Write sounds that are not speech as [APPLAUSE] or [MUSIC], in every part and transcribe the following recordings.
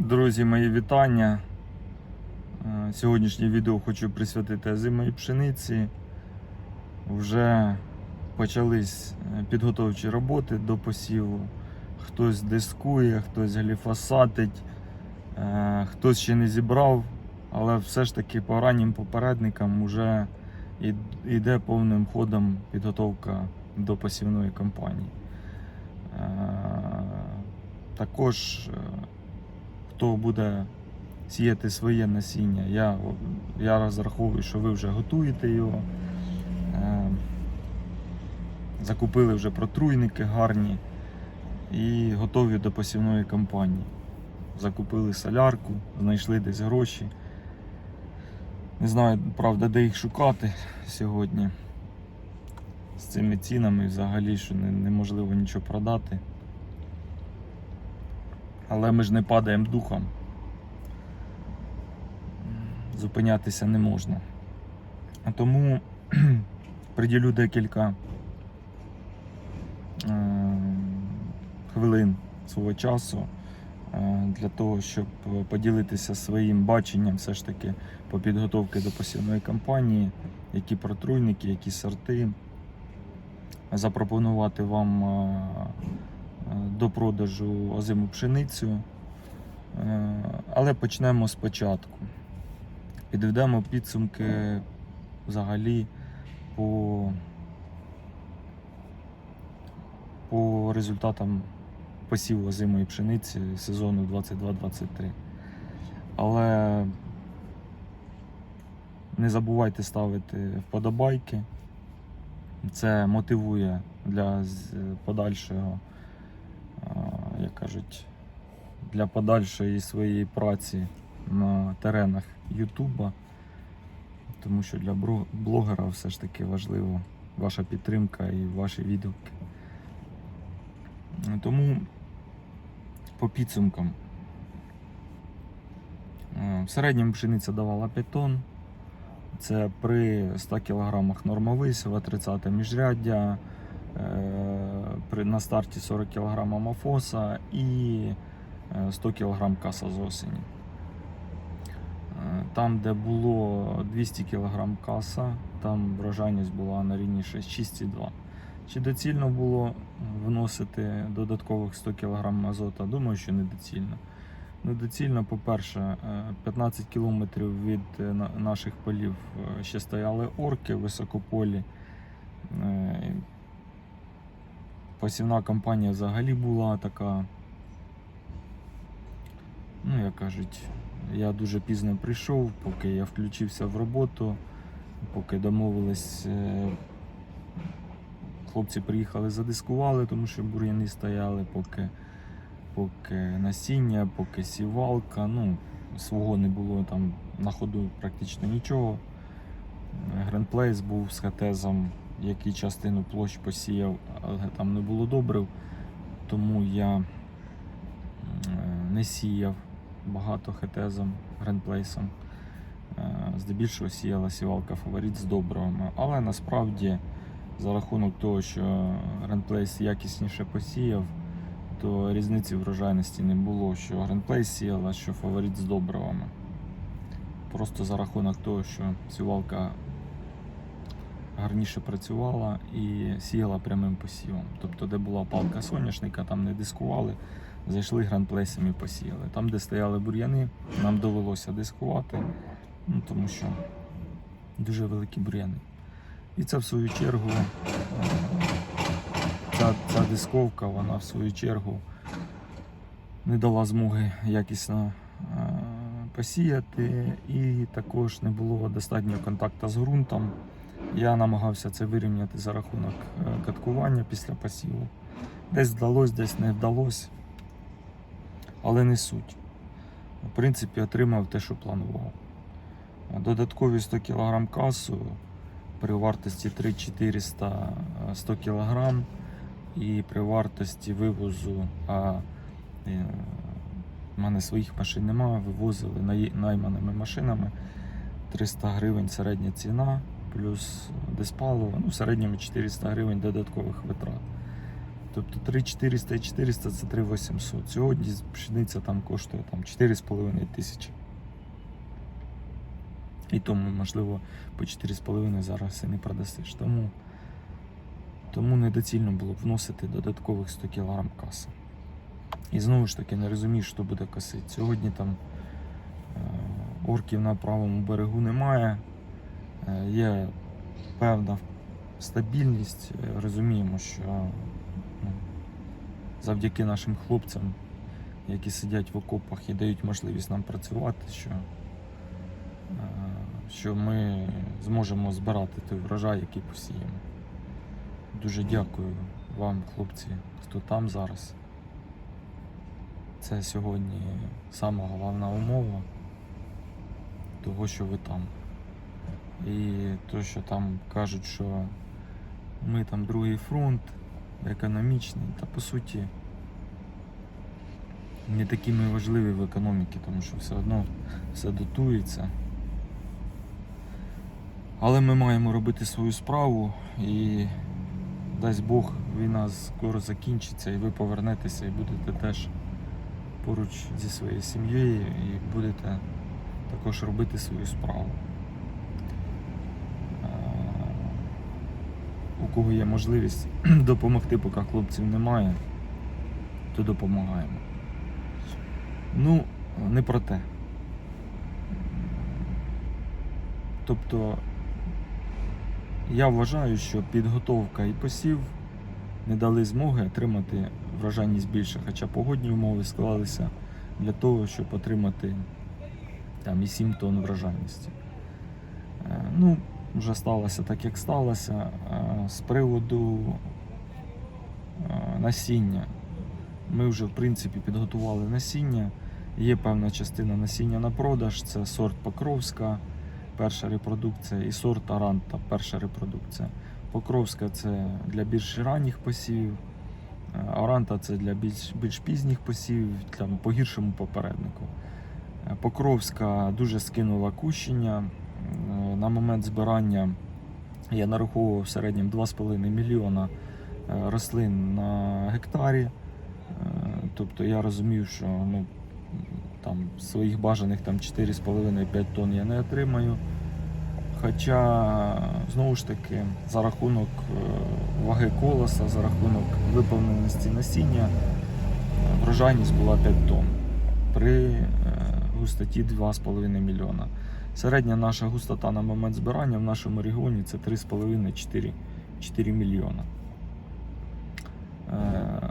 Друзі, мої вітання. Е, Сьогоднішнє відео хочу присвятити озимої пшениці. Вже почались е, підготовчі роботи до посіву. Хтось дискує, хтось гліфосатить, е, хтось ще не зібрав, але все ж таки по раннім попередникам вже йде повним ходом підготовка до посівної кампанії. Також хто буде сіяти своє насіння, я, я розраховую, що ви вже готуєте його. Е, Закупили вже протруйники гарні і готові до посівної кампанії. Закупили солярку, знайшли десь гроші. Не знаю, правда, де їх шукати сьогодні. З цими цінами взагалі, що неможливо нічого продати. Але ми ж не падаємо духом. Зупинятися не можна. А Тому [CLEARS THROAT] приділю декілька е, хвилин свого часу е, для того, щоб поділитися своїм баченням все ж таки по підготовці до посівної кампанії, які протруйники, які сорти, запропонувати вам е, до продажу озиму пшеницю. Е, Але почнемо спочатку. Підведемо підсумки взагалі по, по результатам посіву озимої пшениці сезону 22-23. Але не забувайте ставити вподобайки. Це мотивує для подальшого, як кажуть, для подальшої своєї праці на теренах Ютуба. Тому що для блогера все ж таки важливо ваша підтримка і ваші відгуки. Тому по підсумкам. Е, В середньому пшениця давала 5 тонн. Це при 100 кг нормовий, в 30 міжряддя, при, на старті 40 кг амофоса і е, 100 кг каса з осені. Е, Там, де було 200 кг каса, там врожайність була на рівні 6,2. Чи доцільно було вносити додаткових 100 кг азота? Думаю, що недоцільно. Недоцільно, по-перше, е, 15 кілометрів від е, наших полів е, ще стояли орки високополі. Посівна кампанія взагалі була така. Ну, як кажуть, я дуже пізно прийшов, поки я включився в роботу, поки домовились. е, Хлопці приїхали, задискували, тому що бур'яни стояли, поки, поки насіння, поки сівалка. Ну, свого не було там на ходу практично нічого. Гренплейс був з хатезом, який частину площ посіяв, але там не було добрив, тому я е, не сіяв багато хетезом, гренплейсом. Е, Здебільшого сіяла сівалка фаворит з добривами. Але насправді за рахунок того, що Грандплейс якісніше посіяв, то різниці врожайності не було, що Грандплейс сіяла, що фаворит з добривами. Просто за рахунок того, що сівалка гарніше працювала і сіяла прямим посівом. Тобто, де була палка соняшника, там не дискували, зайшли грандплейсом і посіяли. Там, де стояли бур'яни, нам довелося дискувати, ну, тому що дуже великі бур'яни. І це в свою чергу, е, ця, ця дисковка, вона в свою чергу не дала змоги якісно е, посіяти, і також не було достатнього контакту з ґрунтом. Я намагався це вирівняти за рахунок е, каткування після посіву. Десь вдалося, десь не вдалося, але не суть. В принципі, отримав те, що планував. Додаткові 100 кг касу при вартості 3400 е, 100 кг і при вартості вивозу, а е, в мене своїх машин немає, вивозили найманими машинами 300 гривень середня ціна, плюс диспаливо, ну в середньому 400 гривень додаткових витрат. Тобто 3400 і 400 це 3800. Сьогодні пшениця там коштує там 4,5 тисячі. І тому, можливо, по 4,5 зараз і не продасиш. Тому, тому недоцільно було б вносити додаткових 100 кг каси. І знову ж таки не розумієш, що буде косити. Сьогодні там е, орків на правому берегу немає. Е, Є певна стабільність. Е, Розуміємо, що ну, завдяки нашим хлопцям, які сидять в окопах і дають можливість нам працювати, що, е, що ми зможемо збирати той врожай, який посіємо. Дуже дякую вам, хлопці, хто там зараз. Це сьогодні сама головна умова того, що ви там. І то, що там кажуть, що ми там другий фронт, економічний, та по суті не такі ми важливі в економіці, тому що все одно все дотується. Але ми маємо робити свою справу і дасть Бог, війна скоро закінчиться і ви повернетеся і будете теж поруч зі своєю сім'єю і будете також робити свою справу. Е, У кого є можливість [CLEARS THROAT] допомогти, поки хлопців немає, то допомагаємо. Ну, не про те. Тобто, я вважаю, що підготовка і посів не дали змоги отримати врожайність більше, хоча погодні умови склалися для того, щоб отримати там і 7 тонн врожайності. Е, Ну, вже сталося так, як сталося. Е, З приводу е, насіння. Ми вже, в принципі, підготували насіння. Є певна частина насіння на продаж, це сорт Покровська, перша репродукція, і сорт Аранта, перша репродукція. Покровська це для більш ранніх посівів, е, Аранта це для більш, більш пізніх посівів, для по гіршому попереднику. Покровська дуже скинула кущення. На момент збирання я нараховував в середньому 2,5 мільйона е, рослин на гектарі. Е, Тобто я розумів, що ну, там своїх бажаних там 4,5-5 тонн я не отримаю. Хоча, знову ж таки, за рахунок е, ваги колоса, за рахунок виповненості насіння, врожайність була 5 тонн при густоті 2,5 мільйона. Середня наша густота на момент збирання в нашому регіоні це 3,5-4 мільйона. Е,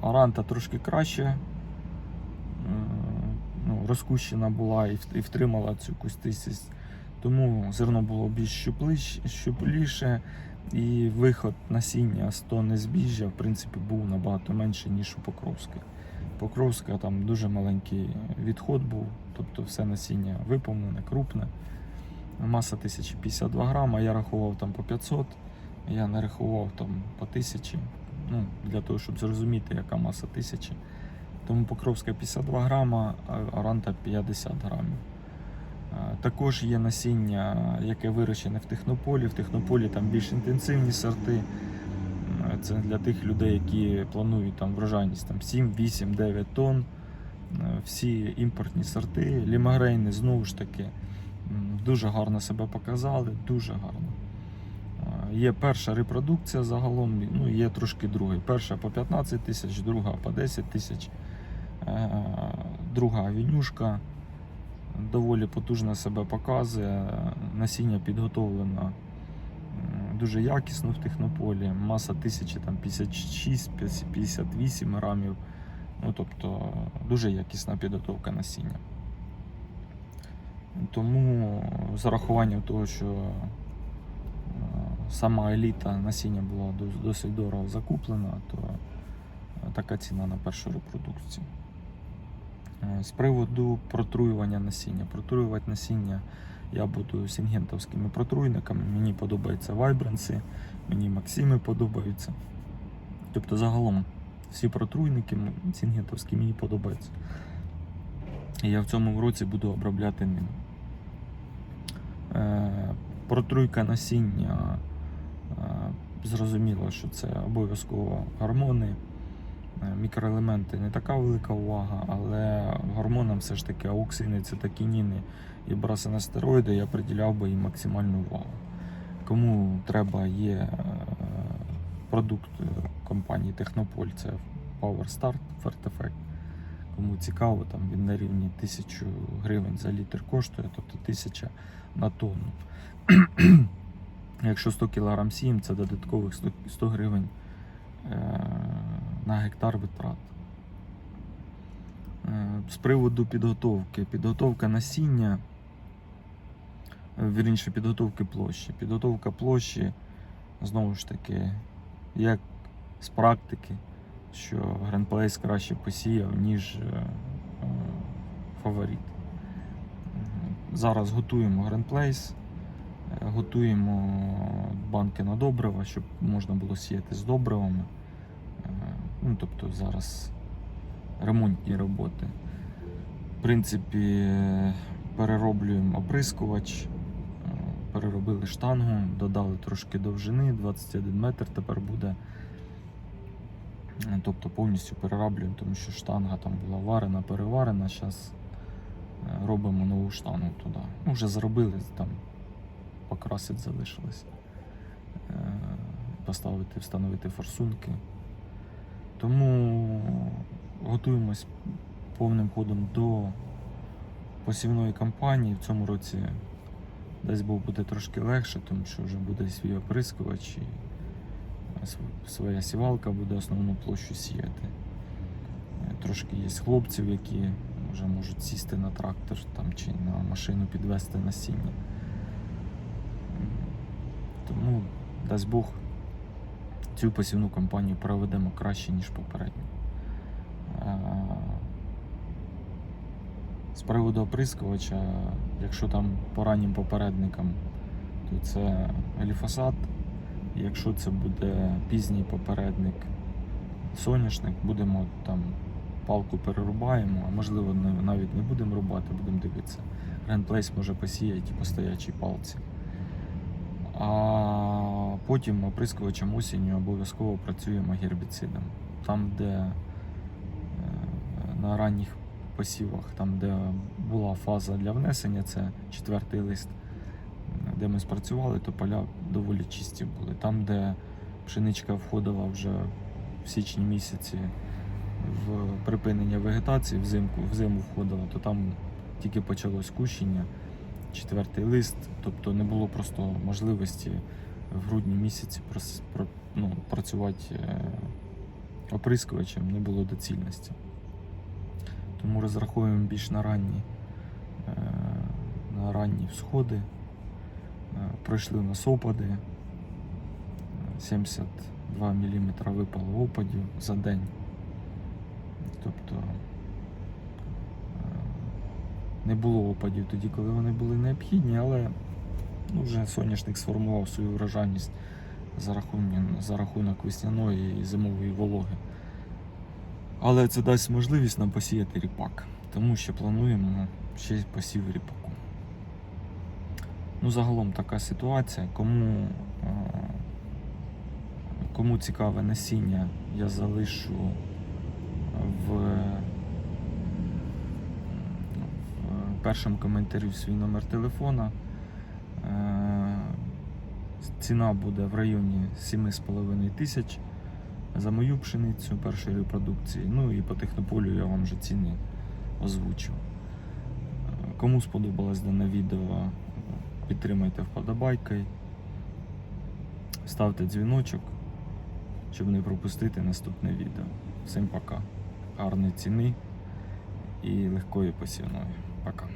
Аранта трошки краще е, ну, розкущена була і втримала цю кустистість. Тому зерно було більш щупліше, і виход насіння з тонни збіжжя в принципі був набагато менше, ніж у Покровської. Покровська там дуже маленький відход був, тобто все насіння виповнене, крупне. Маса 1052 грама, я рахував там по 500, я не рахував там по 1000, ну, для того, щоб зрозуміти, яка маса 1000. Тому Покровська 52 грама, а Аранта 50 грамів. Е, Також є насіння, яке вирощене в технополі. В технополі там більш інтенсивні сорти. Це для тих людей, які планують там врожайність там 7, 8, 9 тонн. Е, Всі імпортні сорти, лімагрейни знову ж таки дуже гарно себе показали, дуже гарно. Е, Є перша репродукція загалом, ну є трошки другий. Перша по 15 тисяч, друга по 10 тисяч, Е, друга авінюшка доволі потужно себе показує. Насіння підготовлено дуже якісно в технополі. Маса 1056-58 грамів. Ну, тобто дуже якісна підготовка насіння. Тому з урахуванням того, що е, сама еліта насіння була досить дорого закуплена, то е, така ціна на першу репродукцію. Е, З приводу протруювання насіння. Протруювати насіння я буду сінгентовськими протруйниками. Мені подобаються вайбранси, мені Максими подобаються. Тобто загалом всі протруйники сінгентовські мені подобаються. І я в цьому році буду обробляти ними. Е, Протруйка насіння е, зрозуміло, що це обов'язково гормони. Е, Мікроелементи не така велика увага, але гормонам все ж таки ауксини, цитокініни і брасиностероїди я приділяв би їм максимальну увагу. Кому треба є е, продукт е, компанії Технополь, це Power Start Effect. Кому цікаво, там він на рівні 1000 гривень за літр коштує, тобто 1000 на тонну. [CLEARS THROAT] Якщо 100 кг сієм, це додаткових 100 100 гривень на гектар витрат. Е, З приводу підготовки. Підготовка насіння, е, вірніше, підготовки площі. Підготовка площі, знову ж таки, як з практики, що Грандплейс краще посіяв, ніж е, фаворит. Зараз готуємо Грандплейс, е, готуємо банки на добрива, щоб можна було сіяти з добривами. Е, Ну, тобто зараз ремонтні роботи. В принципі, е, перероблюємо оприскувач, е, переробили штангу, додали трошки довжини, 21 метр тепер буде. Е, Тобто повністю перероблюємо, тому що штанга там була варена, переварена. Зараз робимо нову штангу туди. Ну, вже зробили, там покрасить залишилось. Е, Поставити, встановити форсунки. Тому готуємось повним ходом до посівної кампанії. В цьому році десь Бог буде трошки легше, тому що вже буде свій оприскувач і своя сівалка буде основну площу сіяти. Трошки є хлопців, які вже можуть сісти на трактор там, чи на машину підвести насіння. Тому, дасть Бог, цю посівну кампанію проведемо краще, ніж попередню. Е, З приводу оприскувача, якщо там по раннім попередникам, то це гліфосат. Якщо це буде пізній попередник соняшник, будемо там палку перерубаємо, а можливо навіть не будемо рубати, будемо дивитися. Грандплейс може посіяти по стоячій палці. А потім оприскувачем осінню обов'язково працюємо гербіцидом. Там, де е, на ранніх посівах, там, де була фаза для внесення, це четвертий лист, де ми спрацювали, то поля доволі чисті були. Там, де пшеничка входила вже в січні місяці в припинення вегетації, взимку, в зиму входила, то там тільки почалось кущення, четвертий лист, тобто не було просто можливості в грудні місяці ну, працювати е, оприскувачем, не було доцільності. Тому розраховуємо більш на ранні, е, на ранні всходи. Е, Пройшли у нас опади. Е, 72 мм випало опадів за день. Тобто не було опадів тоді, коли вони були необхідні, але ну, вже соняшник сформував свою врожайність за рахунок, за рахунок весняної і зимової вологи. Але це дасть можливість нам посіяти ріпак, тому що плануємо ще посів ріпаку. Ну, загалом така ситуація. Кому, е, кому цікаве насіння, я залишу в, в першому коментарі свій номер телефона. Е, Ціна буде в районі 7,5 тисяч за мою пшеницю першої репродукції. Ну і по технополю я вам вже ціни озвучив. Е, Кому сподобалось дане відео, підтримайте вподобайкою, ставте дзвіночок, щоб не пропустити наступне відео. Всім пока. Гарної ціни і легкої посівної. Пока.